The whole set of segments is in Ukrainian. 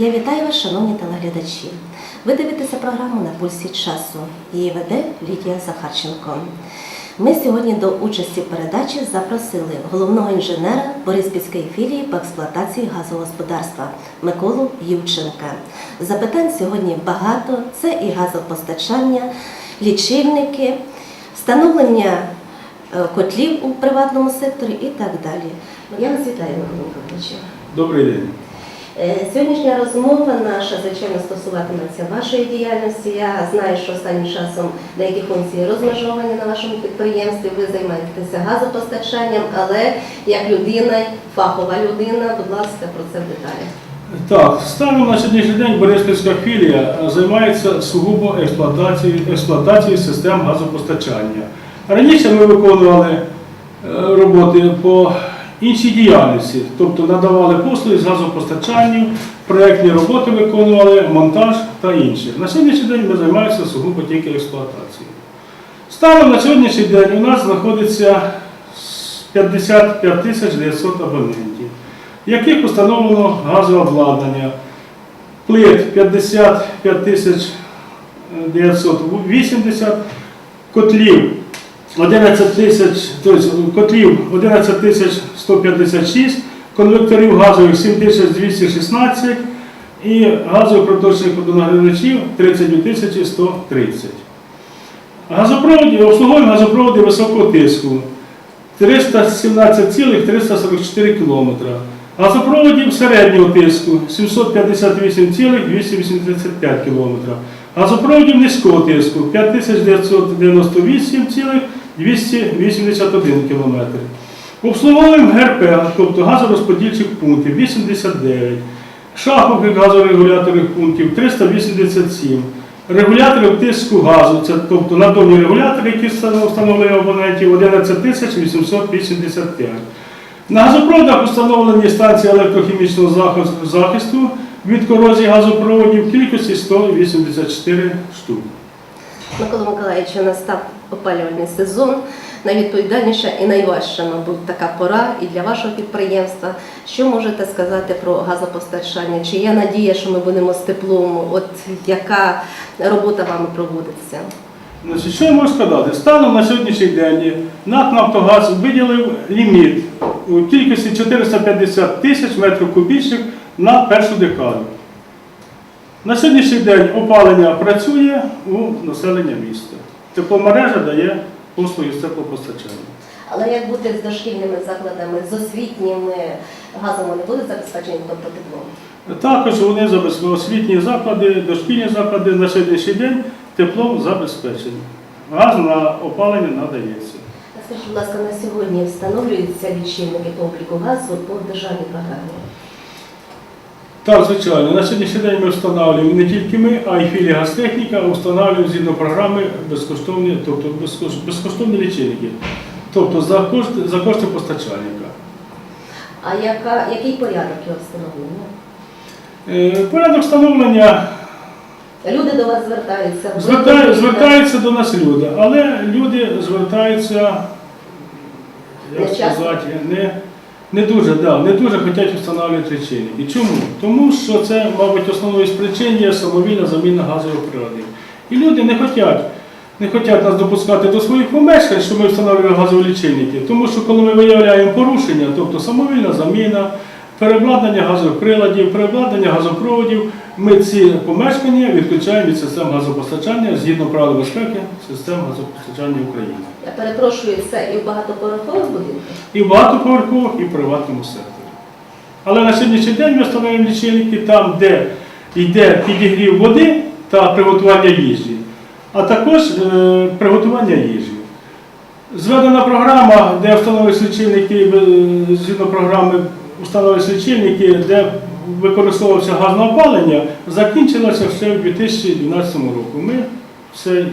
Я вітаю вас, шановні телеглядачі. Ви дивитеся програму на пульсі часу. Її веде Лідія Захарченко. Ми сьогодні до участі в передачі запросили головного інженера Бориспільської філії по експлуатації газогосподарства Миколу Юченка. Запитань сьогодні багато: це і газопостачання, лічильники, встановлення е, котлів у приватному секторі і так далі. Я вас вітаю, Микола. Добрий день. Е, Сьогоднішня розмова наша, звичайно, стосуватиметься вашої діяльності. Я знаю, що останнім часом деякі функції розмежовані на вашому підприємстві. Ви займаєтеся газопостачанням, але як людина, фахова людина, будь ласка, про це в деталях. Так, станом на сьогоднішній день Бориспільська філія е, займається сугубо експлуатацією, експлуатацією систем газопостачання. Раніше ми виконували е, роботи по іншій діяльності, тобто надавали послуги з газопостачанням, проєктні роботи виконували, монтаж та інше. На сьогоднішній день ми займаємося сугубо тільки експлуатацією. Станом на сьогоднішній день у нас знаходиться 55 тисяч 900 абонентів, яких установлено газообладнання. Плит 55 тисяч 980, котлів 11 тисяч, тобто котлів 11 тисяч 156, конвекторів газових 7216 і газових проточних водонагрівачів 32 тисячі 130. Газопроводі, обслуговуємо газопроводи високого тиску 317,344 км. Газопроводів середнього тиску 758,285 км. Газопроводів низького тиску 5998,281 км. Обслуговуємо ГРП, тобто газорозподільчих пунктів 89, шахових газорегуляторних пунктів 387, регуляторів тиску газу, це тобто надомні регулятори, які встановлені абонентів 11 885. На газопроводах встановлені станції електрохімічного захисту- від корозії газопроводів в кількості 184 штук. Микола Миколаївич, настав опалювальний сезон. Найвідповідальніша і найважча, мабуть, така пора і для вашого підприємства. Що можете сказати про газопостачання? Чи є надія, що ми будемо з теплом? От яка робота вами проводиться? Значить, що я можу сказати? Станом на сьогоднішній день НАК «Нафтогаз» виділив ліміт у кількості 450 тисяч метрів кубічних на першу декаду. На сьогоднішній день опалення працює у населення міста. Тепломережа дає послуги з теплопостачання. Але як бути з дошкільними закладами, з освітніми газом вони будуть забезпечені, тобто теплом? Також вони забезпечені освітні заклади, дошкільні заклади на сьогоднішній день теплом забезпечені. Газ на опалення надається. Скажіть, будь ласка, на сьогодні встановлюються лічильники обліку газу по державній програмі? Так, звичайно. На сьогоднішній день ми встановлюємо не тільки ми, а й філія газтехніка встановлюємо згідно програми безкоштовні, тобто безкоштовні лічильники. Тобто за кошти, за кошти постачальника. А яка, який порядок його встановлення? Е, Порядок встановлення Люди до вас звертаються. ви звертаю, звертаються до нас люди, але люди звертаються, Не як часто? сказати, не, не дуже, да, не дуже хочуть встановлювати лічильники. Чому? Тому що це, мабуть, основною з причин є самовільна заміна газових приладів. І люди не хочуть, не хочуть нас допускати до своїх помешкань, що ми встановлюємо газові лічильники. Тому що коли ми виявляємо порушення, тобто самовільна заміна, переобладнання газових приладів, переобладнання газопроводів, ми ці помешкання відключаємо від систем газопостачання згідно правил безпеки систем газопостачання України. Я перепрошую, це і в багатоповерхових будинках? І в багатоповерхових, і в приватному секторі. Але на сьогоднішній день ми встановлюємо лічильники там, де йде підігрів води та приготування їжі, а також е, приготування їжі. Зведена програма, де встановлюються лічильники, е, згідно програми встановлюються лічильники, де використовувався газ на опалення, закінчилася ще в 2012 році. Ми цей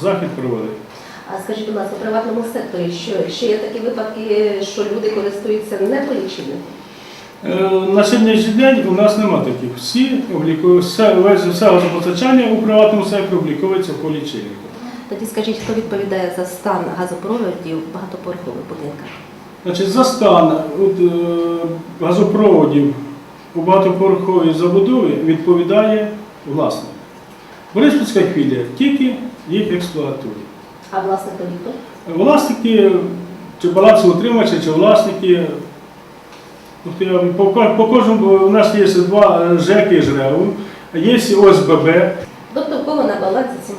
захід провели. А скажіть, будь ласка, у приватному секторі що ще є такі випадки, що люди користуються не по лічильнику? Е, На сьогоднішній день у нас нема таких. Всі обліку- все, весь- все газопостачання у приватному секторі обліковується по лічильнику. Тоді скажіть, хто відповідає за стан газопроводів в багатоповерхових будинках? Значить, за стан от, е, газопроводів у багатоповерховій забудові відповідає власник. Бориспільська філія тільки їх експлуатує. А власне хто? Власники, чи балансоутримувачі, чи власники. По, кожному у нас є два е, ЖЕКи ЖРЕУ, є ОСББ, Тобто в кого на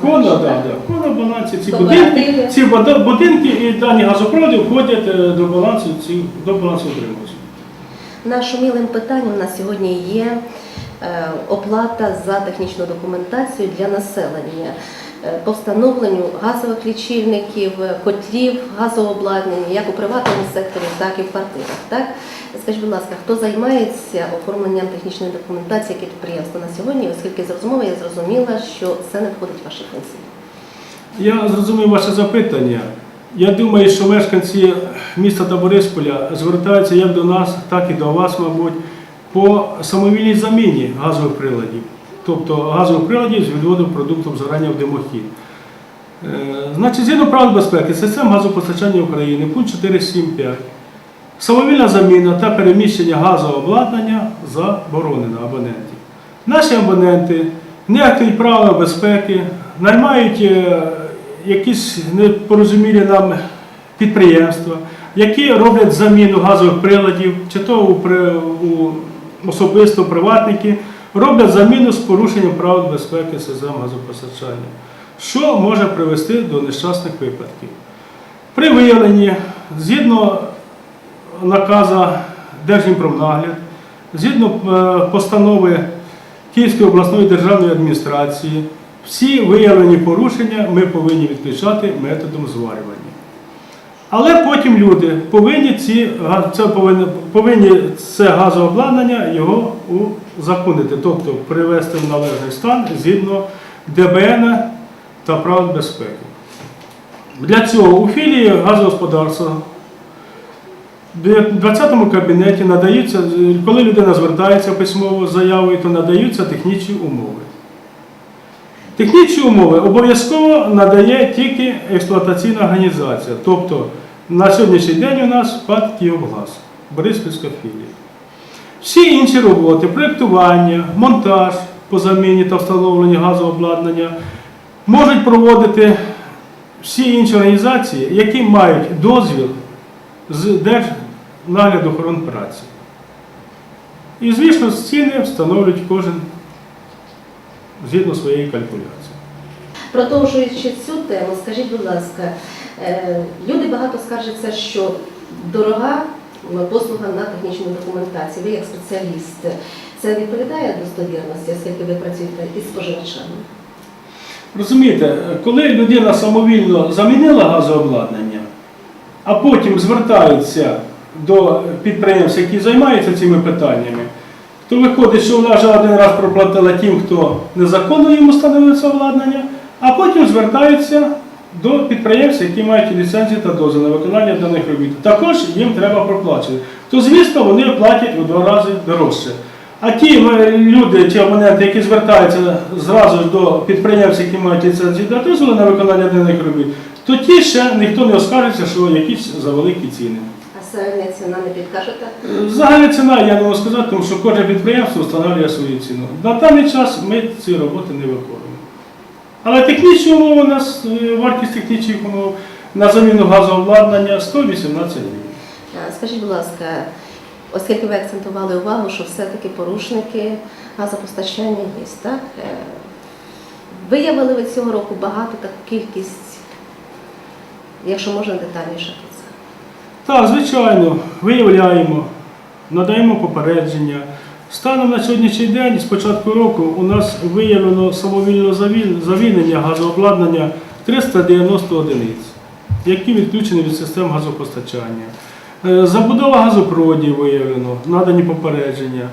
Кона, да, так? да. Кона балансі, ці Кооперативи. будинки, ці будинки і дані газопроводи входять е, до балансу ці, до балансу утримувачів. Нашумілим питанням на сьогодні є е, оплата за технічну документацію для населення по встановленню газових лічильників, е, котлів, газового обладнання, як у приватному секторі, так і в квартирах. Так? Скажіть, будь ласка, хто займається оформленням технічної документації, яке підприємство на сьогодні, оскільки з розмови я зрозуміла, що це не входить в ваші функції. Я зрозумів ваше запитання. Я думаю, що мешканці міста та Борисполя звертаються як до нас, так і до вас, мабуть, по самовільній заміні газових приладів, тобто газових приладів з відводом продуктів згорання в димохід. Е, Значить, згідно правил безпеки, систем газопостачання України, пункт 4.7.5. Самовільна заміна та переміщення газового обладнання заборонено абонентів. Наші абоненти нехтують правила безпеки, наймають е, якісь непорозумілі нам підприємства, які роблять заміну газових приладів, чи то у особисто приватники, роблять заміну з порушенням правил безпеки систем газопостачання, що може привести до нещасних випадків. При виявленні, згідно наказа Держімпромнагляд, згідно е, постанови Київської обласної державної адміністрації, всі виявлені порушення ми повинні відключати методом зварювання. Але потім люди повинні, ці, це повинні, повинні це газообладнання його узаконити, тобто привести в належний стан згідно ДБН та правил безпеки. Для цього у філії газогосподарства в 20-му кабінеті надаються, коли людина звертається письмово з заявою, то надаються технічні умови. Технічні умови обов'язково надає тільки експлуатаційна організація. Тобто на сьогоднішній день у нас ПАД Київгаз, Бориспільська філія. Всі інші роботи, проєктування, монтаж по заміні та встановленні газообладнання можуть проводити всі інші організації, які мають дозвіл з Держнагляду охорони праці. І, звісно, ціни встановлюють кожен згідно своєї калькуляції. Продовжуючи цю тему, скажіть, будь ласка, е, люди багато скаржаться, що дорога послуга на технічну документацію. Ви як спеціаліст, це відповідає достовірності, оскільки ви працюєте із споживачами? Розумієте, коли людина самовільно замінила газообладнання, а потім звертається до підприємств, які займаються цими питаннями, то виходить, що вона вже один раз проплатила тим, хто незаконно йому встановив це обладнання, а потім звертаються до підприємств, які мають ліцензії та дозвіл на виконання даних робіт. Також їм треба проплачувати. То, звісно, вони платять у два рази дорожче. А ті люди чи абоненти, які звертаються зразу ж до підприємців, які мають ліцензії та дозволи на виконання даних робіт, то ті ще ніхто не оскаржиться, що якісь за великі ціни. А середня ціна не підкажете? Загальна ціна я не можу сказати, тому що кожне підприємство встановлює свою ціну. На даний час ми ці роботи не виконуємо. Але технічні умови у нас, е, вартість технічних умов на заміну газообладнання 118 гривень. Скажіть, будь ласка, оскільки ви акцентували увагу, що все-таки порушники газопостачання є, так? Е, Виявили ви цього року багато таку кількість, якщо можна детальніше про це. Так, звичайно, виявляємо, надаємо попередження. Станом на сьогоднішній день, з початку року, у нас виявлено самовільне завільнення газообладнання 390 одиниць, які відключені від систем газопостачання. Е, Забудова газопроводів виявлено, надані попередження.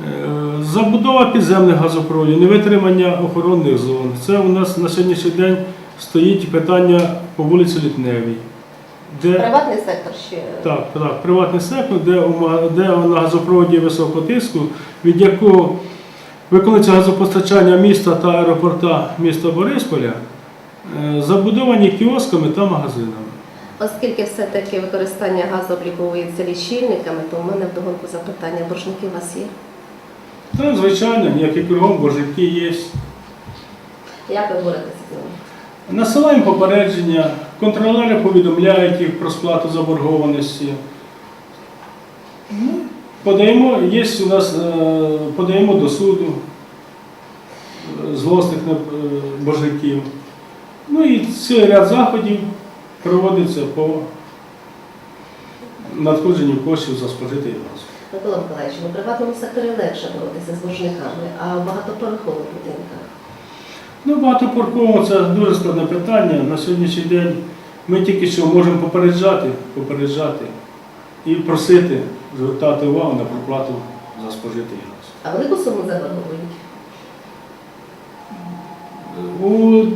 Е, Забудова підземних газопроводів, невитримання охоронних зон. Це у нас на сьогоднішній день стоїть питання по вулиці Літневій. Де Приватний сектор ще так, так, приватний сектор, де, у де на газопроводі високого тиску, від якого виконується газопостачання міста та аеропорта міста Борисполя, е, забудовані кіосками та магазинами. Оскільки все-таки використання газу обліковується лічильниками, то у мене вдогонку запитання, боржники у вас є? Та, звичайно, як і кругом, бо житті є. Як ви боретеся з ними? Насилаємо попередження, контролери повідомляють їх про сплату заборгованості. Ну, Подаємо, є у нас, е, подаємо до суду е, злосних е, боржників. Ну і цей ряд заходів проводиться по надходженню коштів за спожитий газ. Микола Миколаївич, у приватному секторі легше боротися з боржниками, а в багатоповерхових будинках. Ну, багатопорково це дуже складне питання. На сьогоднішній день ми тільки що можемо попереджати, попереджати і просити звертати увагу на проплату за спожитий газ. А велику суму заборгують? У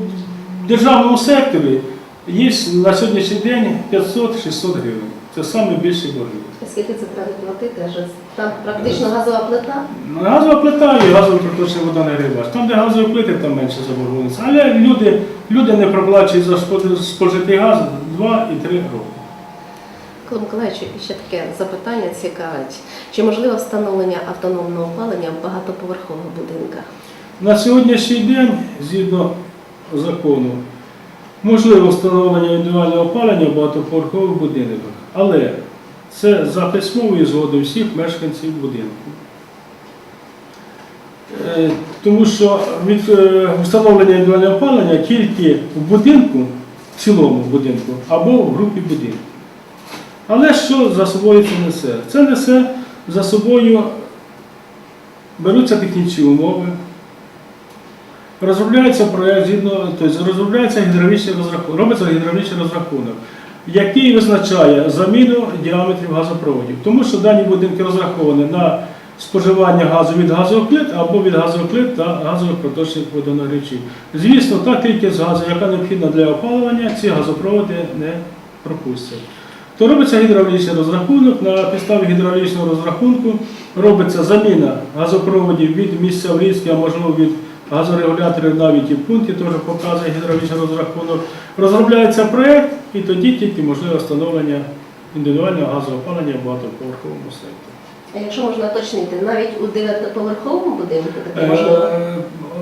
державному секторі є на сьогоднішній день 500-600 гривень. Це найбільший борги. Скільки це треба платити? Там практично газова плита. Газова плита і газовий проточний водонагрівач. Там, де газові плити, там менше заборгованість. Але люди, люди не проплачують за спо- спожитий газ 2 і 3 роки. Микола Миколаївич, ще таке запитання цікавить. Чи можливо встановлення автономного опалення в багатоповерхових будинках? На сьогоднішній день, згідно закону, можливо встановлення індивідуального опалення в багатоповерхових будинках, але це за письмовою згодою всіх мешканців будинку. Е, Тому що від е, встановлення індивідуального опалення тільки в будинку, в цілому будинку, або в групі будинків. Але що за собою це несе? Це несе за собою, беруться технічні умови, Розробляється проєкт тобто розробляється гідравлічний розрахунок, робиться гідравлічний розрахунок, який визначає заміну діаметрів газопроводів. Тому що дані будинки розраховані на споживання газу від газових плит або від газових плит та газових проточних водонагрівачів. Звісно, та кількість газу, яка необхідна для опалення, ці газопроводи не пропустять. То робиться гідравлічний розрахунок. На підставі гідравлічного розрахунку робиться заміна газопроводів від місця врізки, а можливо від газорегуляторів навіть і в пункті теж показує гідравлічний розрахунок. Розробляється проєкт і тоді тільки можливе встановлення індивідуального газоопалення в багатоповерховому секторі. А якщо можна уточнити, навіть у дев'ятоповерховому будинку таке можливо? Е,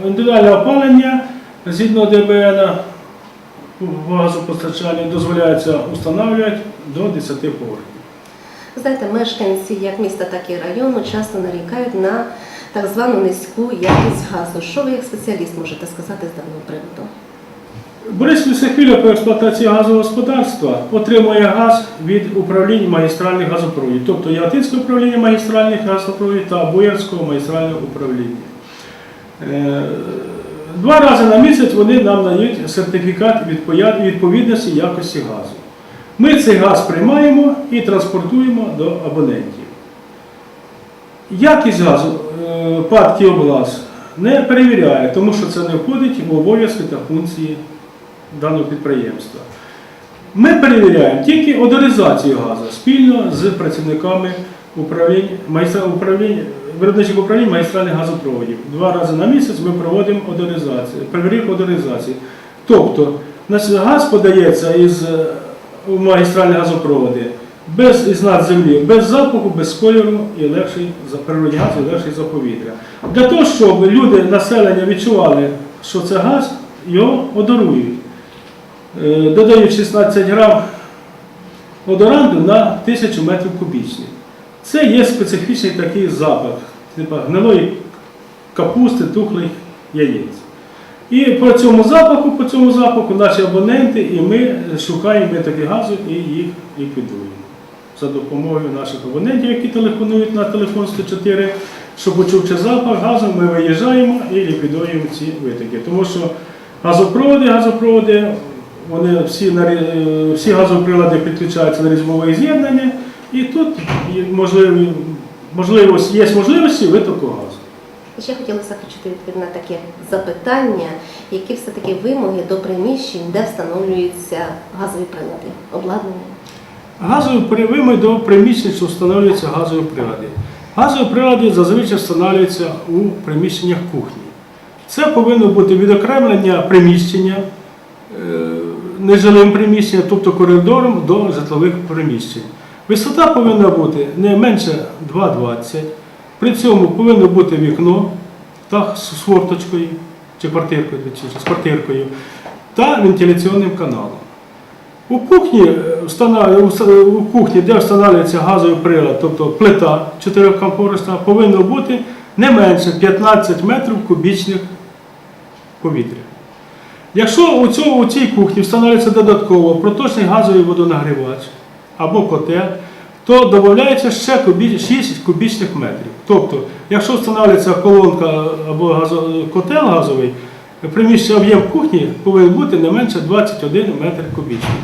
Індивідуальне опалення згідно ДБН в газопостачанні дозволяється встановлювати до 10 поверхів. Знаєте, мешканці як міста, так і району часто нарікають на так звану низьку якість газу. Що ви як спеціаліст можете сказати з даного приводу? Борис Лісохвіля по експлуатації газового господарства отримує газ від управління магістральних газопроводів, тобто Яготинське управління магістральних газопроводів та Боярського магістрального управління. Е, Два рази на місяць вони нам дають сертифікат відповідності якості газу. Ми цей газ приймаємо і транспортуємо до абонентів. Якість газу е, ПАД «Кіоблас» не перевіряє, тому що це не входить в обов'язки та функції даного підприємства. Ми перевіряємо тільки одоризацію газу спільно з працівниками управлінь, майстра, виробничих управлінь магістральних газопроводів. Два рази на місяць ми проводимо одоризацію, перевірку одоризації. Тобто газ подається із е, у магістральні газопроводи без із землі, без запаху, без кольору і легший за природний газ і легший за повітря. Для того, щоб люди, населення відчували, що це газ, його одорують. Е, Додають 16 грам одоранту на 1000 метрів кубічних. Це є специфічний такий запах, типу гнилої капусти, тухлих яєць. І по цьому запаху, по цьому запаху наші абоненти і ми шукаємо витоки газу і їх ліквідуємо. За допомогою наших абонентів, які телефонують на телефон 104, щоб почувши запах газу, ми виїжджаємо і ліквідуємо ці витоки. Тому що газопроводи, газопроводи, вони всі, всі газоприлади підключаються на різьбове з'єднання, і тут є можливі, можливості, є можливості витоку газу. І ще хотілося почути відповідь на таке запитання, які все-таки вимоги до приміщень, де встановлюються газові прилади, обладнання. Газові привими до приміщень, що встановлюються газові прилади. Газові прилади зазвичай встановлюються у приміщеннях кухні. Це повинно бути відокремлення приміщення нежилим приміщенням, тобто коридором до житлових приміщень. Висота повинна бути не менше 2,20, При цьому повинно бути вікно та з форточкою чи квартиркою, з квартиркою та вентиляційним каналом. У кухні, е, у кухні, де встановлюється газовий прилад, тобто плита чотирикампорисна, повинно бути не менше 15 метрів кубічних повітря. Якщо у, цьому, у цій кухні встановлюється додатково проточний газовий водонагрівач або котел, то додається ще 6 кубічних метрів. Тобто, якщо встановлюється колонка або газо, котел газовий, приміщення об'єм кухні повинен бути не менше 21 метр кубічний.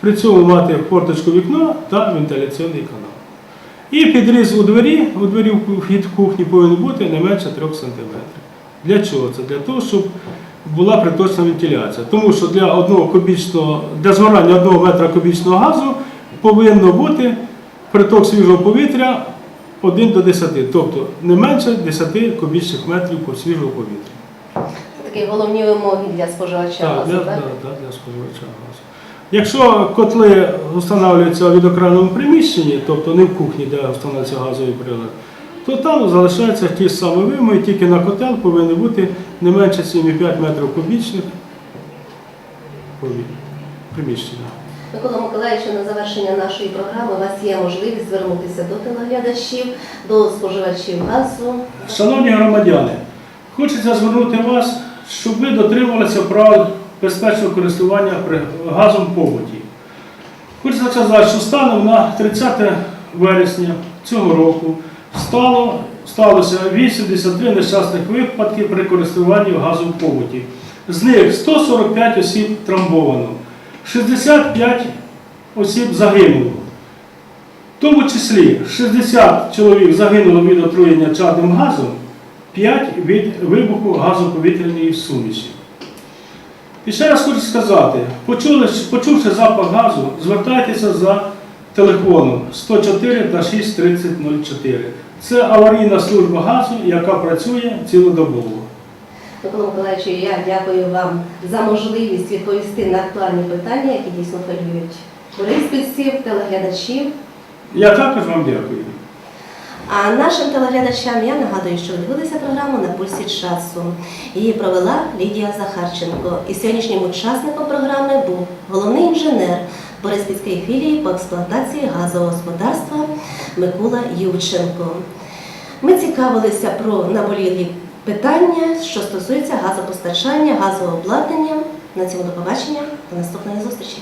При цьому мати форточку вікна та вентиляційний канал. І підріз у двері, у двері вхід кухні повинен бути не менше 3 см. Для чого це? Для того, щоб була приточна вентиляція. Тому що для одного кубічного, для згорання одного метра кубічного газу повинно бути приток свіжого повітря 1 до 10, тобто не менше 10 кубічних метрів свіжого повітря. Це такі головні вимоги для споживача Так, газу, для, так? да, да, для споживача газу. Якщо котли встановлюються у відокремленому приміщенні, тобто не в кухні, де встановлюється газовий прилад, то там залишаються ті ж самі вимоги, тільки на котел повинні бути не менше 7,5 метрів кубічних приміщення. Микола Миколаївичу, на завершення нашої програми у вас є можливість звернутися до телеглядачів, до споживачів газу. Шановні громадяни, хочеться звернути вас, щоб ви дотримувалися правил безпечного користування газом побуті. Хочеться сказати, що станом на 30 вересня цього року стало, сталося 83 нещасних випадки при користуванні газом в побуті. З них 145 осіб травмовано, 65 осіб загинуло. В тому числі 60 чоловік загинуло від отруєння чадним газом, 5 від вибуху газоповітряної суміші. І ще раз хочу сказати, почули, почувши запах газу, звертайтеся за телефоном 104 та 63004. Це аварійна служба газу, яка працює цілодобово. Микола Миколаївичу, я дякую вам за можливість відповісти на актуальні питання, які дійсно хвилюють бориспільців, телеглядачів. Я також вам дякую. А нашим телеглядачам я нагадую, що ви дивилися програму на пульсі часу. Її провела Лідія Захарченко. І сьогоднішнім учасником програми був головний інженер Бориспільської філії по експлуатації газового господарства Микола Ювченко. Ми цікавилися про наболілі питання, що стосуються газопостачання, газового обладнання. На цьому до побачення. До наступної зустрічі.